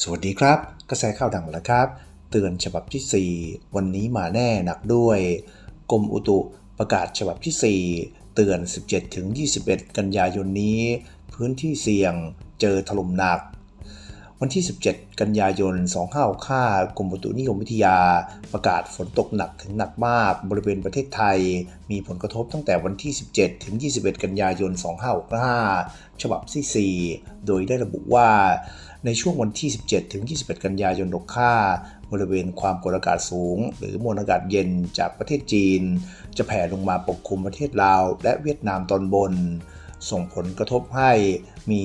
สวัสดีครับ กระแสข่าวดังแล้วครับ เตือนฉบับที่ 4 วันนี้มาแน่หนักด้วย กรมอุตุประกาศฉบับที่ 4 เตือน 17-21 กันยายนนี้ พื้นที่เสี่ยงเจอถล่มหนัก วันที่ 17 กันยายน 2565กรมอุตุนิยมวิทยา ประกาศฝนตกหนักถึงหนักมาก บริเวณประเทศไทย มีผลกระทบตั้งแต่วันที่ 17 ถึง 21 กันยา ยน 2565ฉบับที่ 4 โดยได้ระบุว่า ในช่วงวันที่ 17 ถึง 21 กันยายน65บริเวณความกดอากาศสูง หรือมวลอากาศเย็นจากประเทศจีน จะแผ่ลงมาปกคลุมประเทศลาว และเวียดนามตอนบน ส่งผลกระทบให้มี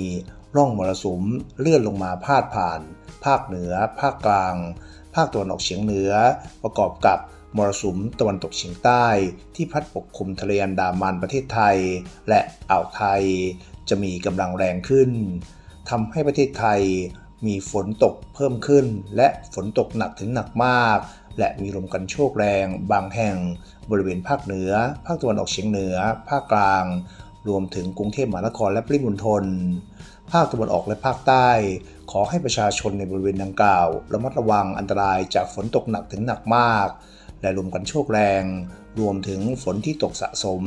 ร่องมรสุมเลื่อนลงมาพาดผ่าน ภาคเหนือ ภาคกลาง ภาคตะวันออกเฉียงเหนือ ประกอบกับมรสุมตะวันตกเฉียงใต้ ที่พัดปกคลุมทะเลอันดามันประเทศไทย และอ่าวไทย จะมีกำลังแรงขึ้น ทำให้ประเทศไทยมีฝนตกเพิ่มขึ้น และฝนตกหนักถึงหนักมาก และมีลมกันโชกแรงบางแห่ง บริเวณภาคเหนือ ภาคตะวันออกเฉียงเหนือ ภาคกลาง รวมถึงกรุงเทพมหานครและปริมณฑลภาคตะวันออกและภาคใต้ ขอให้ประชาชนในบริเวณดังกล่าวระมัดระวังอันตรายจากฝนตกหนักถึงหนักมาก และลมกันโชกแรง รวมถึงฝนที่ตกสะสม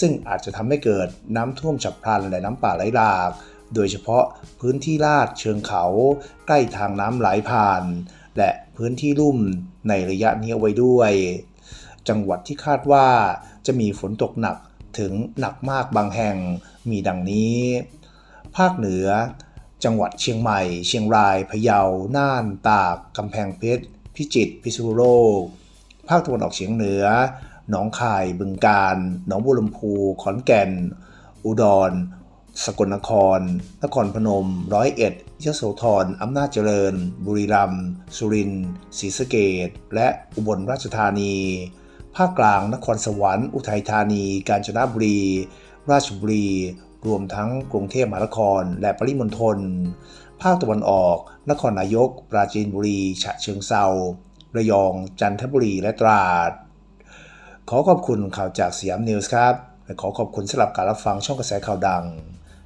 ซึ่งอาจจะทำให้เกิดน้ำท่วมฉับพลันและน้ำป่าไหลหลาก โดยเฉพาะพื้นที่ลาดเชิงเขาใกล้ทางน้ำไหลผ่าน และพื้นที่ลุ่มในระยะนี้ไว้ด้วย จังหวัดที่คาดว่าจะมีฝนตกหนักถึงหนักมากบางแห่งมีดังนี้ ภาคเหนือ จังหวัดเชียงใหม่ เชียงราย พะเยา น่าน ตาก กำแพงเพชร พิจิตร พิษณุโลก ภาคตะวันออกเฉียงเหนือ หนองคาย บึงกาฬ หนองบัวลำพู ขอนแก่น อุดร สกลนคร นครพนม ร้อยเอ็ดยโสธรอำนาจเจริญ บุรีรัมย์สุรินทร์ศรีสะเกษและอุบลราชธานี ภาคกลางนครสวรรค์ อุทัยธานี กาญจนบุรี ราชบุรี รวมทั้งกรุงเทพมหานคร และปริมณฑลภาคตะวันออก นครนายก ปราจีนบุรี ฉะเชิงเซาระยอง จันทบุรีและตราด ขอขอบคุณข่าวจากสยามนิวส์ครับและขอขอบคุณสำหรับการรับฟังช่องกระแสข่าวดัง